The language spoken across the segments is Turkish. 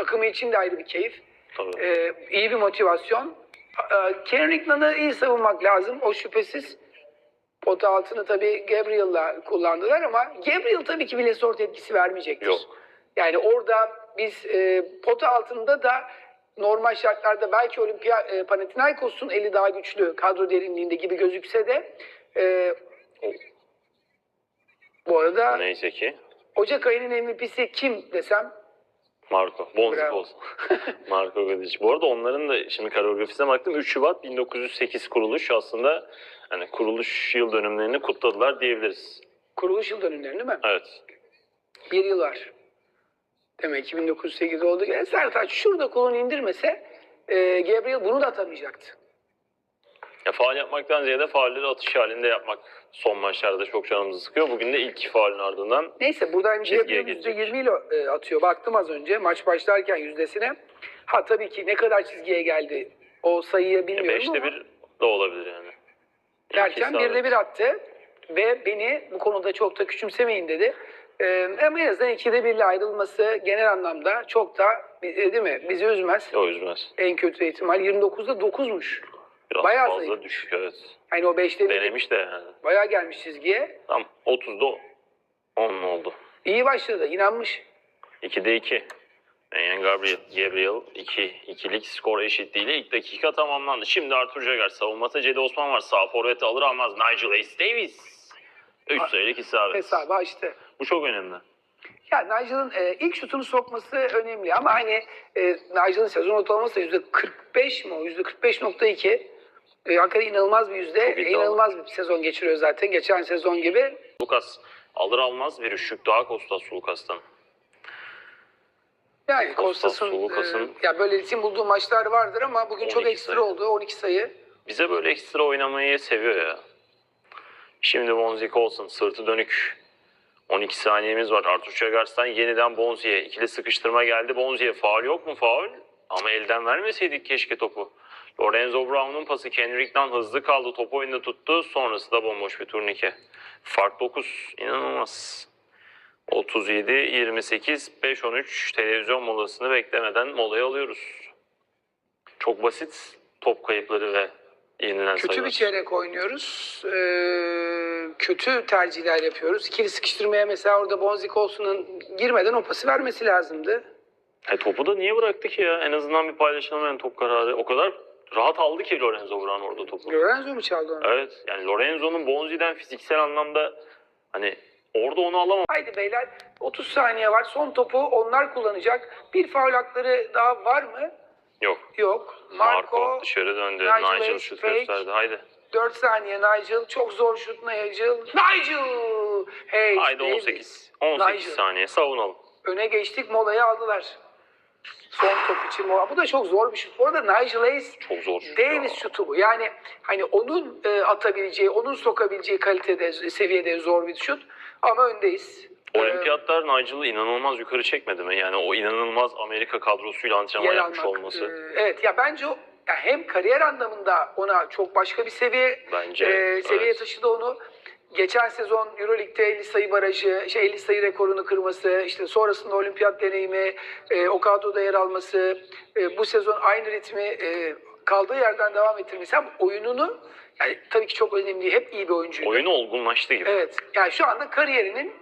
takımı için de ayrı bir keyif. Tabii. Ee, iyi bir motivasyon. Ee, Kenan Rickman'ı iyi savunmak lazım. O şüphesiz. Pota altını tabii Gabriel'la kullandılar ama Gabriel tabii ki bile sort etkisi vermeyecektir. Yok. Yani orada biz e, pota altında da normal şartlarda belki Olimpia e, Panathinaikos'un eli daha güçlü kadro derinliğinde gibi gözükse de e, bu arada Neyse ki Ocak ayının MVP'si kim desem Marco. Olsun. Marco Godic. Bu arada onların da şimdi koreografisine baktım. 3 Şubat 1908 kuruluş aslında hani kuruluş yıl dönümlerini kutladılar diyebiliriz. kuruluş yıl dönümleri değil mi? Evet. Bir yıl var. Demek ki 1908 oldu. Yani Sertaç şurada kolunu indirmese e, Gabriel bunu da atamayacaktı. Ya faal yapmaktan ziyade faulleri atış halinde yapmak son maçlarda çok canımızı sıkıyor. Bugün de ilk faulün ardından Neyse buradan Gabriel gelecek. %20 ile e, atıyor. Baktım az önce maç başlarken yüzdesine. Ha tabii ki ne kadar çizgiye geldi o sayıyı bilmiyorum 5'te ama 1 de olabilir yani. derken İkisi birde bir attı. Ve beni bu konuda çok da küçümsemeyin dedi. E, ama en azından ikide birle ayrılması genel anlamda çok da e, değil mi bizi üzmez. O üzmez. En kötü ihtimal 29'da 9'muş. Biraz Bayağı fazla zayıf. düşük evet. Hani o 5'te bir Denemiş de yani. bayağı gelmiş çizgiye. Tam 30'da 10 oldu. İyi başladı, inanmış. 2'de 2. Enyen Gabriel, Gabriel 2. ikilik skor eşitliğiyle ilk dakika tamamlandı. Şimdi Arthur Jager savunmada Cedi Osman var. Sağ forveti alır almaz Nigel Ace Davis. 3 sayılık isabet. Hesabı açtı. Bu çok önemli. Ya Nigel'ın e, ilk şutunu sokması önemli ama hani e, Nigel'ın sezon ortalaması da %45 mi o? %45.2. E, hakikaten inanılmaz bir yüzde. İnanılmaz bir sezon geçiriyor zaten. Geçen sezon gibi. Lucas alır almaz bir üçlük daha Kostas Lucas'tan. Yani Kostas Kostas'ın Sulukas'ın- e, ya böyle ritim bulduğu maçlar vardır ama bugün çok 12 ekstra sayı. oldu. 12 sayı. Bize böyle ekstra oynamayı seviyor ya. Şimdi Bonzi olsun sırtı dönük. 12 saniyemiz var. Artur Çagars'tan yeniden Bonzi'ye. ikili sıkıştırma geldi. Bonzi'ye faul yok mu faul? Ama elden vermeseydik keşke topu. Lorenzo Brown'un pası Kendrick'ten hızlı kaldı. Topu oyunda tuttu. Sonrası da bomboş bir turnike. Fark 9. İnanılmaz. 37, 28, 5, 13 televizyon molasını beklemeden molaya alıyoruz. Çok basit top kayıpları ve yenilen Kötü sayılar. bir çeyrek oynuyoruz. Ee, kötü tercihler yapıyoruz. İkili sıkıştırmaya mesela orada Bonzi Colson'un girmeden o pası vermesi lazımdı. E, topu da niye bıraktı ki ya? En azından bir paylaşılamayan top kararı. O kadar rahat aldı ki Lorenzo Brown orada topu. Lorenzo mu çaldı onu? Evet yani Lorenzo'nun Bonzi'den fiziksel anlamda hani orada onu alamam. Haydi beyler 30 saniye var. Son topu onlar kullanacak. Bir faul hakları daha var mı? Yok. Yok. Marco, Marco, dışarı döndü. Nigel Nigel, şut fake. gösterdi. Haydi. 4 saniye Nigel. Çok zor şut Nigel. Nigel! Hey, Haydi 18. 18 Nigel. saniye savunalım. Öne geçtik molayı aldılar. Son top için mola. Bu da çok zor bir şut. Bu arada Nigel Hayes Çok zor şut Davis ya. şutu bu. Yani hani onun e, atabileceği, onun sokabileceği kalitede, seviyede zor bir şut. Ama öndeyiz. Ee, Olimpiyatlar Nigel'ı inanılmaz yukarı çekmedi mi? Yani o inanılmaz Amerika kadrosuyla antrenman yer yapmış almak. olması. e, evet ya bence o ya hem kariyer anlamında ona çok başka bir seviye Bence, e, seviye evet. taşıdı onu. Geçen sezon Euroleague'de 50 sayı barajı, şey 50 sayı rekorunu kırması, işte sonrasında olimpiyat deneyimi, e, o kadroda yer alması, e, bu sezon aynı ritmi e, kaldığı yerden devam ettirmesi. Hem oyununu, yani tabii ki çok önemli, hep iyi bir oyuncuydu. Oyunu olgunlaştı gibi. Evet, yani şu anda kariyerinin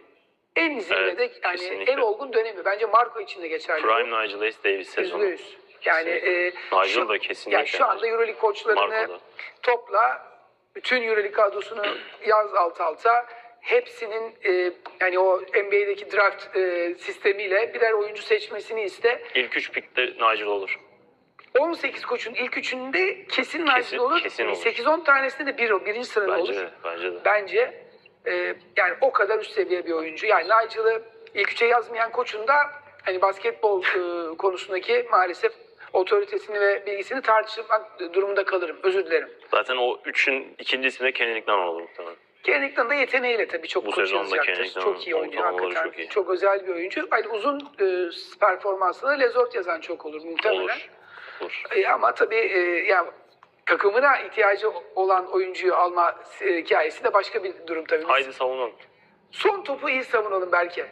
en zirvede, Evet, yani kesinlikle. en olgun dönemi. Bence Marco için de geçerli. Prime Nigel Hayes Davis sezonu. Yüzde yüz. Yani e, Nigel şu, da kesinlikle. yani şu anda Euroleague koçlarını topla bütün Euroleague kadrosunu yaz alt alta hepsinin e, yani o NBA'deki draft e, sistemiyle birer oyuncu seçmesini iste. İlk 3 pikte Nigel olur. 18 koçun ilk üçünde kesin Nigel olur. kesin olur. 8-10 tanesinde de bir, birinci sırada Bence olur. de. Bence de. Bence e, yani o kadar üst seviye bir oyuncu. Yani Nigel'ı ilk üçe yazmayan koçun da hani basketbol e, konusundaki maalesef otoritesini ve bilgisini tartışmak durumunda kalırım. Özür dilerim. Zaten o üçün ikinci ismi de Kennedy'den olur muhtemelen. Kenan de yeteneğiyle tabii çok Bu. Kenan Çok iyi oyuncu hakikaten. çok iyi. Çok özel bir oyuncu. Hani uzun e, performansında Lezort yazan çok olur muhtemelen. Olur. Olur. E, ama tabii e, yani takımına ihtiyacı olan oyuncuyu alma e, hikayesi de başka bir durum tabii. Haydi savunalım. Son topu iyi savunalım belki.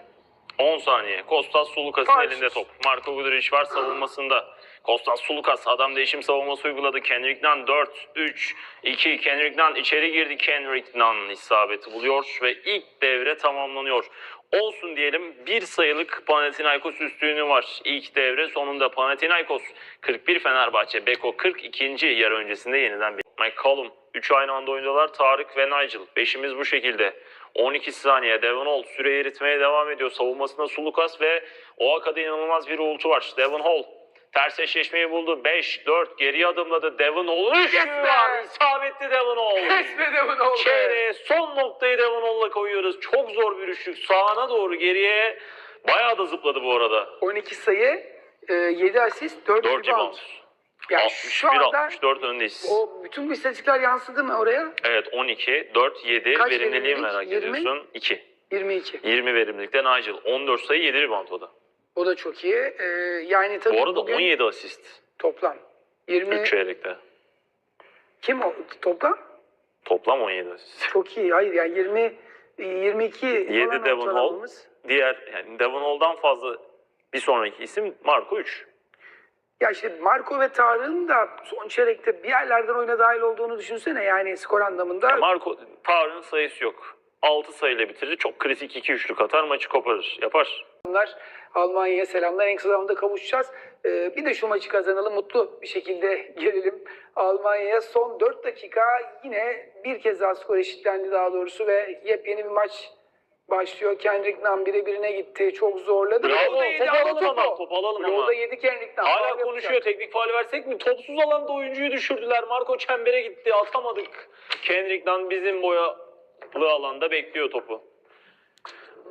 10 saniye. Kostas Sulukas'ın elinde top. Marco Guduric var savunmasında. Kostas Sulukas adam değişim savunması uyguladı. Kendrick Nunn 4, 3, 2. Kendrick Nunn içeri girdi. Kendrick Nunn isabeti buluyor ve ilk devre tamamlanıyor. Olsun diyelim bir sayılık Panathinaikos üstünlüğü var. İlk devre sonunda Panathinaikos 41 Fenerbahçe. Beko 42. yarı öncesinde yeniden bir. McCollum 3 aynı anda oynuyorlar. Tarık ve Nigel. Beşimiz bu şekilde. 12 saniye. Devon Hall süreyi eritmeye devam ediyor. Savunmasında Sulukas ve Oaka'da inanılmaz bir uğultu var. Devon Hall ters eşleşmeyi buldu. 5-4 geriye adımladı. Devon be! var. İsabetli Devon. Kesmedi bunu oldu. Çeyreğe son noktayı Devon koyuyoruz. Çok zor bir üçlük. Sağına doğru geriye bayağı da zıpladı bu arada. 12 sayı, e, 7 asist, 4, 4 rebound. rebound. Yani şu anda 61-64 öndeyiz. o bütün bu istatistikler yansıdı mı oraya? Evet 12, 4, 7 Kaç verimliliği verimlilik? merak 20? ediyorsun. 2. 22. 20 verimlilikte Nigel. 14 sayı 7 rebound o da. O da çok iyi. E, yani tabii Bu arada bugün 17 asist. toplam. 20 3 çeyrekte. kim o toplam? Toplam 17 asist. Çok iyi. Hayır yani 20 22 Yedi falan Devon Hall. ortalamamız. Diğer yani Devon Hall'dan fazla bir sonraki isim Marco 3. Ya işte Marco ve Tarık'ın da son çeyrekte bir yerlerden oyuna dahil olduğunu düşünsene yani skor anlamında. Marco Tarık'ın sayısı yok. 6 sayıyla bitirir. Çok kritik 2 üçlük atar maçı koparır. Yapar. Bunlar Almanya'ya selamlar. En kısa zamanda kavuşacağız. Ee, bir de şu maçı kazanalım. Mutlu bir şekilde gelelim Almanya'ya. Son 4 dakika yine bir kez daha skor eşitlendi daha doğrusu ve yepyeni bir maç başlıyor. Kendrick Nunn birebirine gitti. Çok zorladı. Bravo. Bloğda yedi Top ama alalım topu. ama. Top alalım ama. Bloğda yedi Kendrick Nunn. Hala Faul konuşuyor. yapacak. Teknik faul versek mi? Topsuz alanda oyuncuyu düşürdüler. Marco çembere gitti. Atamadık. Kendrick Nunn bizim boyalı alanda bekliyor topu.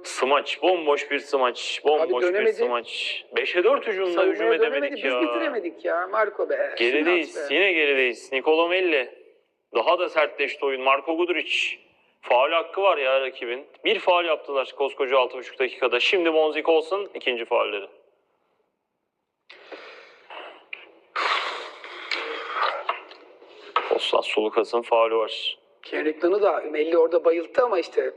Smaç. Bomboş bir smaç. Bomboş bir dönemedi. smaç. 5'e 4 hücumda hücum Savunmaya edemedik dönemedik. ya. Biz bitiremedik ya. Marco be. Gerideyiz. Be. Yine gerideyiz. Nikola Melli. Daha da sertleşti oyun. Marco Guduric. Faul hakkı var ya rakibin. Bir faul yaptılar koskoca 6,5 dakikada. Şimdi Monzik olsun ikinci faulleri. Kostas Sulukas'ın faulü var. Kendrick Nunn'u da Melli orada bayılttı ama işte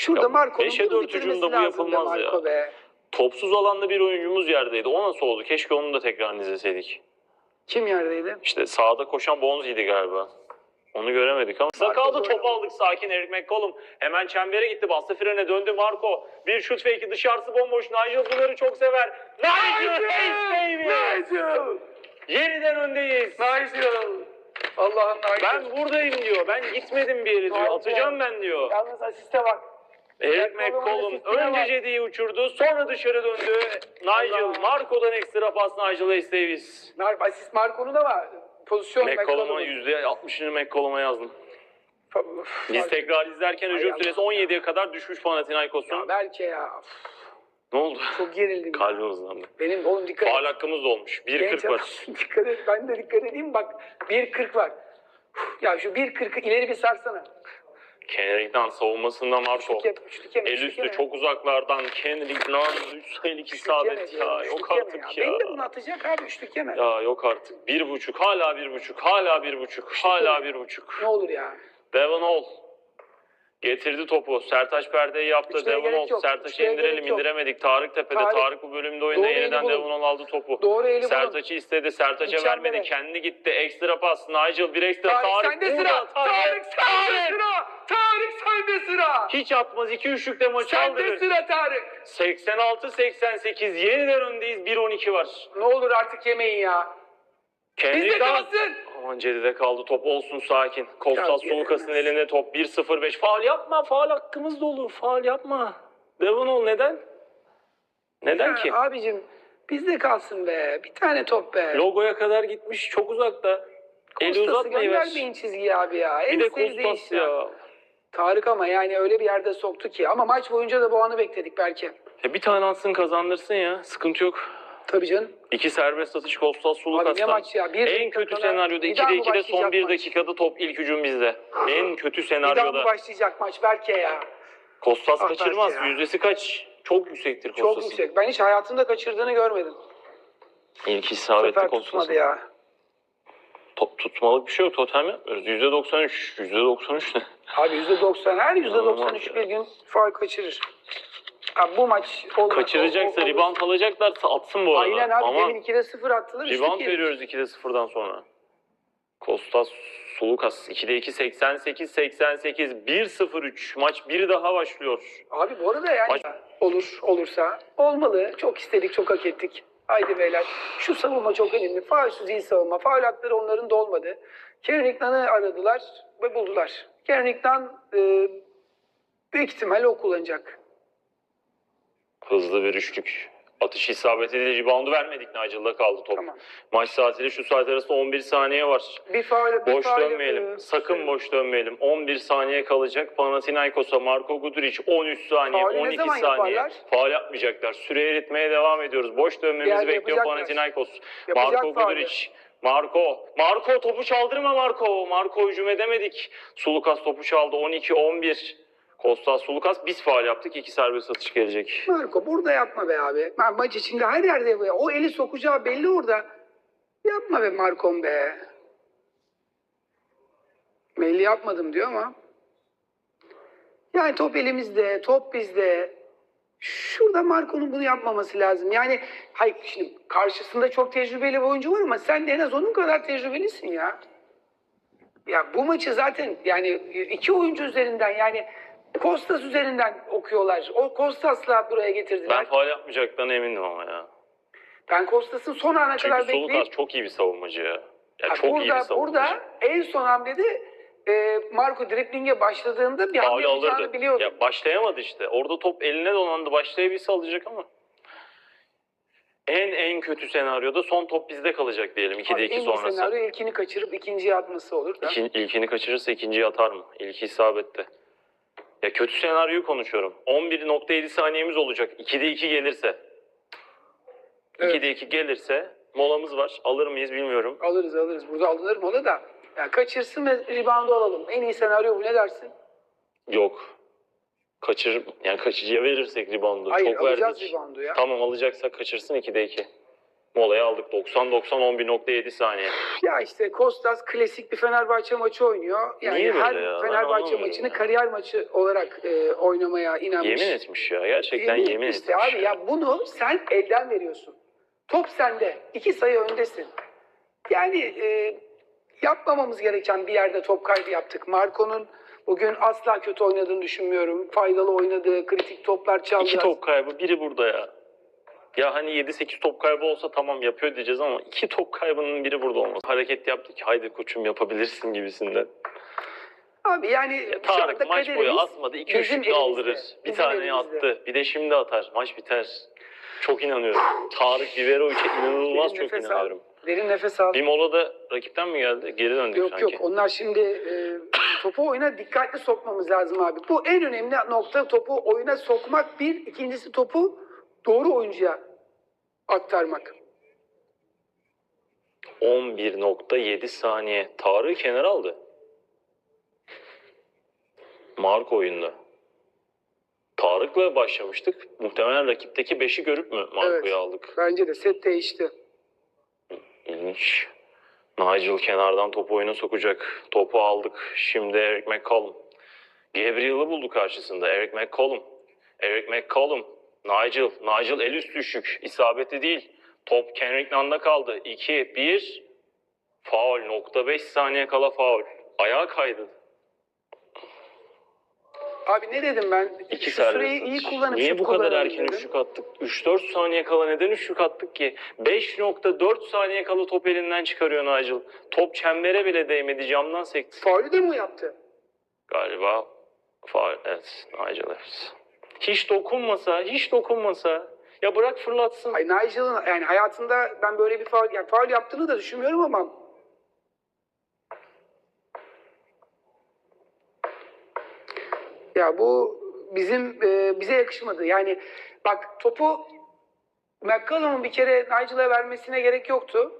şurada Ya Marco'nun beşe bunu dört bitirmesi hücumda bu yapılmaz ya. Be. Topsuz alanda bir oyuncumuz yerdeydi. O nasıl oldu? Keşke onu da tekrar izleseydik. Kim yerdeydi? İşte sağda koşan Bonzi'ydi galiba. Onu göremedik ama. Böyle topu aldık sakin Eric McCollum. Hemen çembere gitti bastı frene döndü Marco. Bir şut fake'i dışarısı bomboş. Nigel bunları çok sever. Nigel baby. Nigel! Yeniden öndeyiz. Nigel! Allah'ım Nigel. Ben buradayım diyor. Ben gitmedim bir yere diyor. Nigel. Atacağım ben diyor. Yalnız asiste bak. Eric McCollum önce. Cedi'yi uçurdu. Sonra dışarı döndü. Nigel. Marco'dan ekstra pas Nigel Hayes Davis. Nar- Asist Marco'nun ama pozisyon McCollum'a McCollum'un. %60'ını McCollum'a yazdım. Biz tekrar izlerken hücum süresi 17'ye kadar düşmüş Panathinaikos'un. Ya belki ya. Ne oldu? Çok gerildim. Kalbi hızlandı. Benim oğlum dikkat et. Faal hakkımız da olmuş. Genç 1.40 adam, var. dikkat et. Ben de dikkat edeyim bak. 1.40 var. Ya şu 1.40'ı ileri bir sarsana. Kendrick'den savunmasında Marco. Üçlük yeme, üçlük yeme, El üstü çok uzaklardan Kendrick'den 3 sayılık isabet ya. Yok artık ya. ya. Belli bunu atacak abi üçlük yeme. Ya yok artık. Bir buçuk, hala bir buçuk, hala bir buçuk, hala bir buçuk. Ne olur ya. Devon Hall. Getirdi topu. Sertaç perdeyi yaptı. Üçlüye Devon gerek Hall. yok, Sertaç'ı indirelim gerek yok. indiremedik. Tarık tepede. Tarık, Tarık. bu bölümde oyunda Doğru eli yeniden bulun. Devon aldı topu. Doğru eli bulun. Sertaç'ı istedi. Sertaç'a İçeride. vermedi. Kendi gitti. Ekstra pas. Nigel bir ekstra. Tarık, Tarık, sende sıra. Tarık sende sıra. Tarık sende sıra. Hiç atmaz. 2 üçlükte maçı Sende aldırır. sıra Tarık. 86-88 yeniden öndeyiz. 1-12 var. Ne olur artık yemeyin ya. Bizde Kendrick kalsın. Aman Cedi'de kaldı. Top olsun sakin. Kostas Ya, Sulukas'ın yenemez. elinde top 1-0-5. Faal yapma. Faal hakkımız da olur. Faal yapma. Devon ol neden? Neden Ya ki? Abicim bizde kalsın be. Bir tane top be. Logoya kadar gitmiş. Çok uzakta. Eli Kostas'ı uzatmayı ver. göndermeyin çizgiye abi ya. En Bir de sevdiği Kostas iş ya. Tarık ama yani öyle bir yerde soktu ki. Ama maç boyunca da bu anı bekledik belki. E bir tane atsın kazandırsın ya. Sıkıntı yok. Tabii canım. İki serbest atış Kostas Abi ne Sulukas'tan. maç ya. Bir En dakika kötü senaryoda bir daha 2'de mı 2'de son başlayacak 1 maç? dakikada top ilk hücum bizde. En kötü Bir daha mı senaryoda. başlayacak maç belki ya. Kostas Ah kaçırmaz. belki ya. Yüzdesi kaç? Çok yüksektir Çok Kostas'ın. yüksek. Ben hiç hayatımda kaçırdığını görmedim. İlk Bu isabetli sefer Kostas'ın. ya. Top tutmalık bir şey yok. Totem yapmıyoruz. %93. %93 ne? Abi %90 her %93 İnanılmaz bir gün faul kaçırır. Abi bu maç olmaz. Kaçıracaksa olur. rebound alacaklarsa atsın bu arada. Aynen abi Ama demin 2'de 0 attılar. rebound yedik. veriyoruz 2'de 0'dan sonra. Kostas Sulukas 2'de 2 88 88 1-0-3 maç bir daha başlıyor. Abi bu arada yani Maç- olur olursa olmalı. Çok istedik çok hak ettik. Haydi beyler. Şu savunma çok önemli. Faulsüz iyi savunma. Faul hakları onların da olmadı. Karen Hickman'ı aradılar ve buldular. Karen Hickman e, büyük ihtimalle o kullanacak. Hızlı bir üçlük. Atış isabeti değil. Reboundu vermedik. Nigel'da kaldı top. Tamam. Maç saatiyle şu saat arasında 11 saniye var. Bir faul, bir Boş faul, dönmeyelim. e, Sakın boş dönmeyelim. 11 saniye kalacak. Panathinaikos'a Marko Guduric 13 saniye, ne 12 zaman saniye. yaparlar? Faul yapmayacaklar. Süre eritmeye devam ediyoruz. Boş dönmemizi Yani bekliyor. Panathinaikos. Yapacak Marko faulü. Guduric. Marko. Marko topu çaldırma Marko. Marko hücum edemedik. Sulukas topu çaldı. 12-11. Kostas Sulukas biz faul yaptık. İki serbest atış gelecek. Marco burada yapma be abi. Ma- maç içinde her yerde yapıyor. O eli sokacağı belli orada. Yapma be Marcon be. Belli yapmadım diyor ama. Yani top elimizde, top bizde. Şurada Marco'nun bunu yapmaması lazım. Yani hayır şimdi karşısında çok tecrübeli bir oyuncu var ama sen de en az onun kadar tecrübelisin ya. Ya bu maçı zaten yani iki oyuncu üzerinden yani Kostas üzerinden okuyorlar. O Kostas'la buraya getirdiler. Ben faul yapmayacaklarına emindim ama ya. Ben Kostas'ın son ana Çünkü kadar bekleyip Sulukas çok iyi bir savunmacı ya. Ya Ha, çok iyi bir burada, savunmacı. burada en son hamlede e, Marco dripling'e başladığında bir hamle yapacağını alırdı. biliyordum. Ya başlayamadı işte. Orada top eline dolandı. Başlayabilse alacak ama. En en kötü senaryoda son top bizde kalacak diyelim 2'de Abi 2 en iyi sonrası. senaryo ilkini kaçırıp ikinciye atması olur da. İkin, ilkini kaçırırsa ikinciyi atar mı? İlki isabette. Ya kötü senaryoyu konuşuyorum. 11.7 saniyemiz olacak. 2'de 2 gelirse. Evet. 2'de 2 gelirse molamız var. Alır mıyız bilmiyorum. Alırız alırız. Burada alınır mı o da. Yani kaçırsın ve reboundu alalım. En iyi senaryo bu ne dersin? Yok. Kaçır, yani kaçıcıya verirsek reboundu. Hayır Çok alacağız verdik. reboundu ya. Tamam alacaksak kaçırsın 2'de 2. Molaya aldık. 90-90 11.7 saniye. Ya işte Kostas klasik bir Fenerbahçe maçı oynuyor. Yani Niye böyle her ya? Ben Fenerbahçe anlamıyorum maçını ya. kariyer maçı olarak e, oynamaya inanmış. Yemin etmiş ya. Gerçekten Yemin yemin, etmiş etmiş. işte abi ya bunu sen elden veriyorsun. Top sende. iki sayı öndesin. Yani e, yapmamamız gereken bir yerde top kaybı yaptık. Marco'nun bugün asla kötü oynadığını düşünmüyorum. Faydalı oynadığı, kritik toplar çaldı. İki top kaybı. Biri burada ya. Ya hani 7-8 top kaybı olsa tamam yapıyor diyeceğiz ama iki top kaybının biri burada olması. Hareket yaptık. Haydi koçum yapabilirsin gibisinden. Abi yani şu Tarık anda maç boyu kaderimiz. İki bizim üçlük de elimizde. aldırır. Bir Bizim tane elimizde. attı. Bir de şimdi atar. Maç biter. Çok inanıyorum. Tarık Biberoviç'e inanılmaz çok nefes inanıyorum. Al. Derin nefes al. Bir molada rakipten mi geldi? Geri döndük Yok sanki. yok onlar şimdi e, topu oyuna dikkatli sokmamız lazım abi. Bu en önemli nokta topu oyuna sokmak bir. ikincisi topu doğru oyuncuya aktarmak. 11.7 saniye. Tarık'ı kenara aldı. Mark oyunda. Tarık'la başlamıştık. Muhtemelen rakipteki 5'i görüp mü Marco'yu Evet. aldık? Bence de set değişti. İlginç. Nigel kenardan topu oyuna sokacak. Topu aldık. Şimdi Eric McCollum. Gabriel'ı buldu karşısında. Eric McCollum. Eric McCollum. Nigel. Nigel el üstü düşük. İsabetli değil. Top Kenrick'nanda kaldı. 2, 1. Faul. Nokta 5 saniye kala faul. Ayağa kaydı. Abi ne dedim ben? İki süreyi iyi kullanıp Niye bu kadar erken dedim. üçlük attık? 3-4 saniye kala neden üçlük attık ki? 5.4 saniye kala top elinden çıkarıyor Nigel. Top çembere bile değmedi camdan sekti. Faulü de mi yaptı? Galiba faul. Evet Nigel evet. Hiç dokunmasa, hiç dokunmasa. Ya bırak fırlatsın. Ay Nigel'ın yani hayatında ben böyle bir faul, yani faul yaptığını da düşünmüyorum ama ya bu bizim e, bize yakışmadı. Yani bak topu McCollum'un bir kere Nigel'a vermesine gerek yoktu.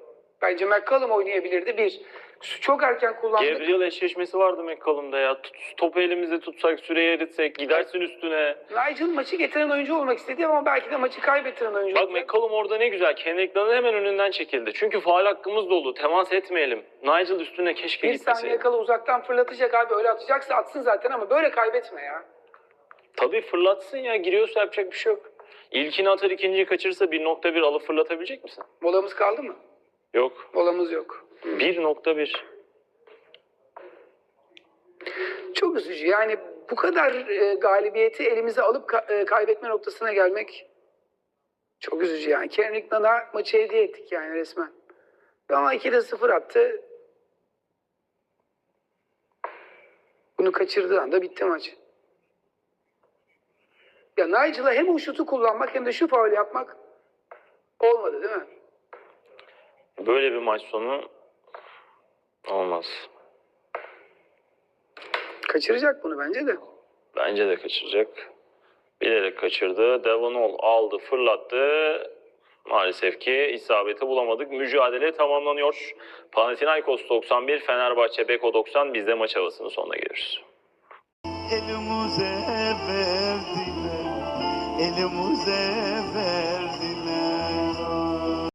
Bence McCollum oynayabilirdi. Bir, çok erken kullandık. Gabriel eşleşmesi vardı McCollum'da ya. Tut, topu elimizde tutsak, süreyi eritsek, gidersin üstüne. Nigel maçı getiren oyuncu olmak istedi ama belki de maçı kaybettiren oyuncu Bak oldu. McCollum orada ne güzel. Kendrick'den hemen önünden çekildi. Çünkü faal hakkımız dolu. Temas etmeyelim. Nigel üstüne keşke Bir gitmeseydi. saniye kala uzaktan fırlatacak abi. Öyle atacaksa atsın zaten ama böyle kaybetme ya. Tabii fırlatsın ya. Giriyorsa yapacak bir şey yok. İlkini atar ikinciyi kaçırırsa 1.1 alıp fırlatabilecek misin? Molamız kaldı mı? Yok. Molamız yok. 1.1. Çok üzücü. Yani bu kadar e, galibiyeti elimize alıp ka- e, kaybetme noktasına gelmek çok üzücü yani. Kendrick Nunn'a maçı hediye ettik yani resmen. Ama 2'de 0 attı. Bunu kaçırdığı anda bitti maç. Ya Nigel'a hem o şutu kullanmak hem de şu faul yapmak olmadı değil mi? Böyle bir maç sonu olmaz. Kaçıracak bunu bence de. Bence de kaçıracak. Bilerek kaçırdı. Devon Hall aldı, fırlattı. Maalesef ki isabeti bulamadık. Mücadele tamamlanıyor. Panathinaikos 91, Fenerbahçe Beko 90. Biz de maç havasının sonuna geliyoruz. elimize verdiler elimize ver